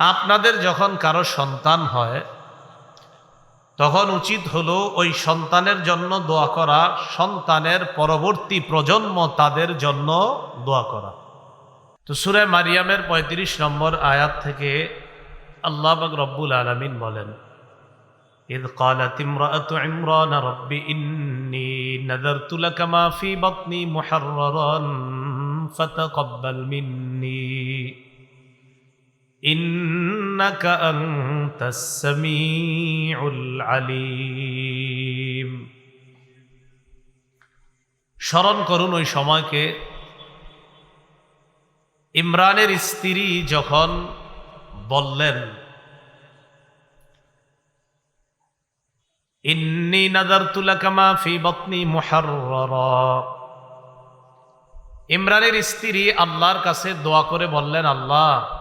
আপনাদের যখন কারো সন্তান হয় তখন উচিত হলো ওই সন্তানের জন্য দোয়া করা সন্তানের পরবর্তী প্রজন্ম তাদের জন্য দোয়া করা তো সুরে মারিয়ামের ৩৫ নম্বর আয়াত থেকে আল্লাহ বাক রব্বুল আলমিন বলেন إذ قالت امرأة عمران رب إني نذرت لك ما في بطني محررا فتقبل مني ইন্নাকা আনতাস সামিউল আলিম স্মরণ করুন ওই সময়কে। ইমরানের স্ত্রী যখন বললেন, ইন্নি নাদার তুলাকামা ফি বতনি মোহার ইমরানের স্ত্রী আল্লাহর কাছে দোয়া করে বললেন, আল্লাহ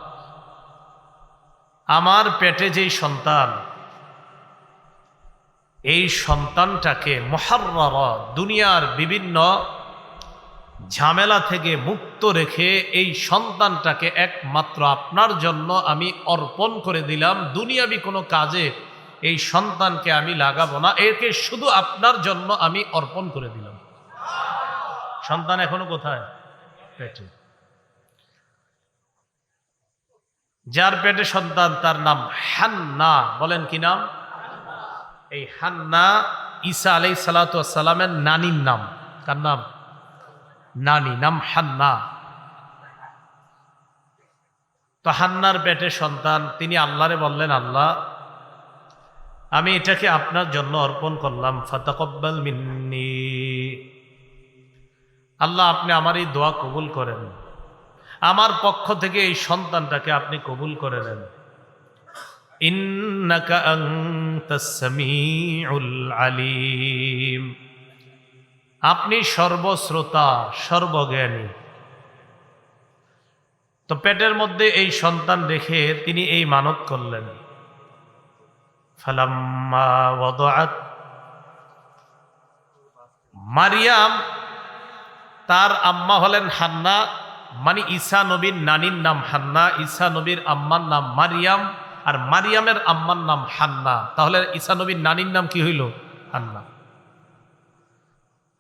আমার পেটে যেই সন্তান, এই সন্তানটাকে মহার্রারা দুনিয়ার বিভিন্ন ঝামেলা থেকে মুক্ত রেখে এই সন্তানটাকে একমাত্র আপনার জন্য আমি অর্পণ করে দিলাম। দুনিয়াবি কোনো কাজে এই সন্তানকে আমি লাগাবো না। একে শুধু আপনার জন্য আমি অর্পণ করে দিলাম। সন্তান এখনও কোথায়? পেটে। যার পেটে সন্তান, তার নাম হান্না। বলেন কি নাম? এই হান্না ঈসা আলাই সালাতামের নানির নাম। কার নাম? নানি, নাম হান্না। তো হান্নার পেটে সন্তান, তিনি আল্লাহরে বললেন, আল্লাহ, আমি এটাকে আপনার জন্য অর্পণ করলাম। ফাতাকব্বাল মিন্নি। আল্লাহ, আপনি আমার এই দোয়া কবুল করেন। আমার পক্ষ থেকে এই সন্তানটাকে আপনি কবুল করে নেন। আলিম। আপনি সর্বশ্রোতা, সর্বজ্ঞানী। তো পেটের মধ্যে এই সন্তান রেখে তিনি এই মানত করলেন। মারিয়াম, তার আম্মা হলেন হান্না। মানে ঈসা নবীর নানির নাম হান্না, ঈসা নবীর আম্মার নাম মারিয়াম, আর মারিয়ামের আম্মার নাম হান্না। তাহলে ঈসা নবীর নানির নাম কি হইল? হান্না।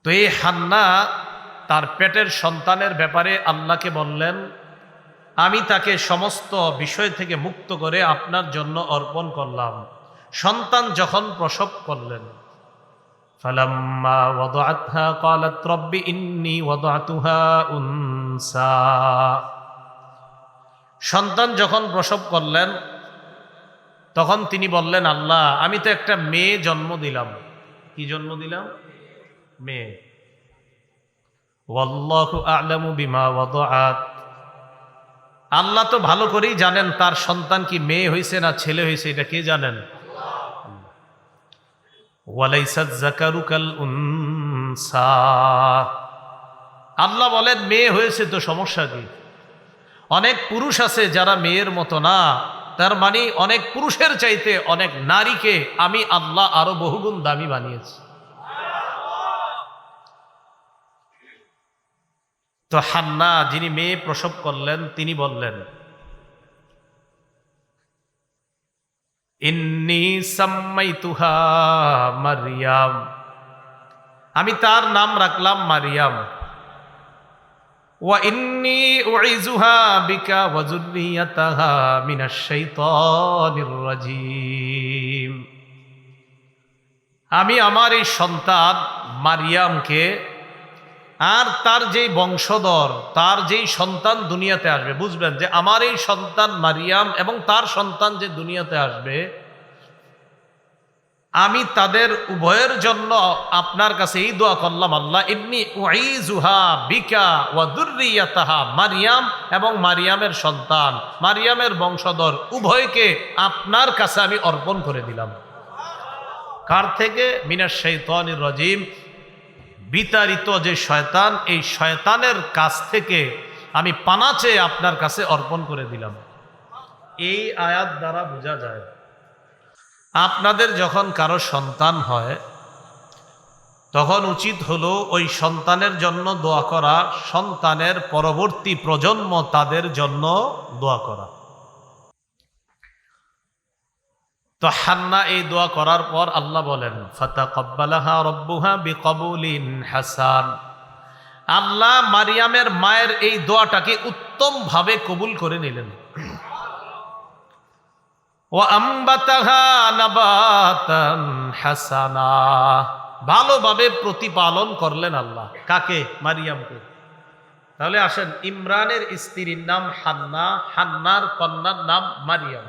তো এই হান্না তার পেটের সন্তানের ব্যাপারে আল্লাহকে বললেন, আমি তাকে সমস্ত বিষয় থেকে মুক্ত করে আপনার জন্য অর্পণ করলাম। সন্তান যখন প্রসব করলেন فلما وضعتها قالت رب إني وضعتها أنسا সন্তান যখন প্রসব করলেন তখন তিনি বললেন আল্লাহ আমি তো একটা মেয়ে জন্ম দিলাম কি জন্ম দিলাম মেয়ে ওয়াল্লাহু আ'লামু বিমা ওয়াদআত আল্লাহ তো ভালো করেই জানেন তার সন্তান কি মেয়ে হয়েছে না ছেলে হয়েছে এটা কে জানেন জাকারুকাল আল্লাহ বলেন, মেয়ে হয়েছে তো সমস্যা কি? অনেক পুরুষ আছে যারা মেয়ের মতো না। তার মানে অনেক পুরুষের চাইতে অনেক নারীকে আমি আল্লাহ আরও বহুগুণ দামি বানিয়েছি। তো হান্না যিনি মেয়ে প্রসব করলেন, তিনি বললেন ইন্নি সাম্মাইতুহা মারিয়াম। আমি তার নাম রাখলাম মারিয়াম। ওয়া ইন্নি উইজুহা বিকা ওয়া যুররিয়াতাহা মিনাশ শাইতানির রাজিম। আমি আমার এই সন্তান মারিয়ামকে আর তার যেই বংশধর, তার যেই সন্তান দুনিয়াতে আসবে, বুঝবেন যে আমার এই সন্তান মারিয়াম এবং তার সন্তান যে দুনিয়াতে আসবে, আমি তাদের উভয়ের জন্য আপনার কাছে এই দোয়া করলাম, আল্লাহ ইবনি ওয়াইজুহা বিকা ওয়াদুরিয়াতাহা মারিয়াম এবং মারিয়ামের সন্তান, মারিয়ামের বংশধর উভয়কে আপনার কাছে আমি অর্পণ করে দিলাম। কার থেকে? মিনার শৈতানির রজিম। বিতাড়িত যে শয়তান, এই শয়তানের কাছ থেকে আমি পানা চেয়ে আপনার কাছে অর্পণ করে দিলাম। এই আয়াত দ্বারা বোঝা যায়, আপনাদের যখন কারও সন্তান হয়, তখন উচিত হলো ওই সন্তানের জন্য দোয়া করা, সন্তানের পরবর্তী প্রজন্ম তাদের জন্য দোয়া করা। তো হান্না এই দোয়া করার পর আল্লাহ বলেন ফাতা কব্বালাহা রব্বুহা বিকবুলিন হাসান। আল্লাহ মারিয়ামের মায়ের এই দোয়াটাকে উত্তমভাবে কবুল করে নিলেন। ও হাসানা। ভালোভাবে প্রতিপালন করলেন আল্লাহ। কাকে? মারিয়ামকে। তাহলে আসেন, ইমরানের স্ত্রীর নাম হান্না, হান্নার কন্যার নাম মারিয়াম।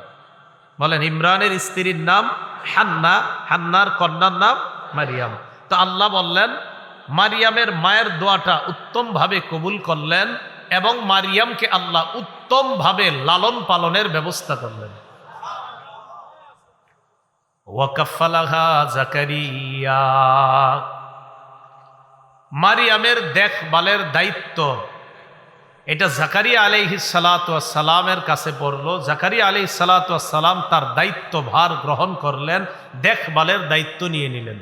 বলেন, ইমরানের স্ত্রীর নাম হান্না, হান্নার কন্যার নাম মারিয়াম। তো আল্লাহ বললেন, মারিয়ামের মায়ের দোয়াটা উত্তমভাবে কবুল করলেন এবং মারিয়ামকে আল্লাহ উত্তমভাবে লালন পালনের ব্যবস্থা করলেন। মারিয়ামের দেখভালের দায়িত্ব এটা জাকারিয়া আলাইহি সালাতামের কাছে পড়ল। জাকারিয়া আলাইহি সালাতাম তার দায়িত্ব ভার গ্রহণ করলেন, দেখভালের দায়িত্ব নিয়ে নিলেন।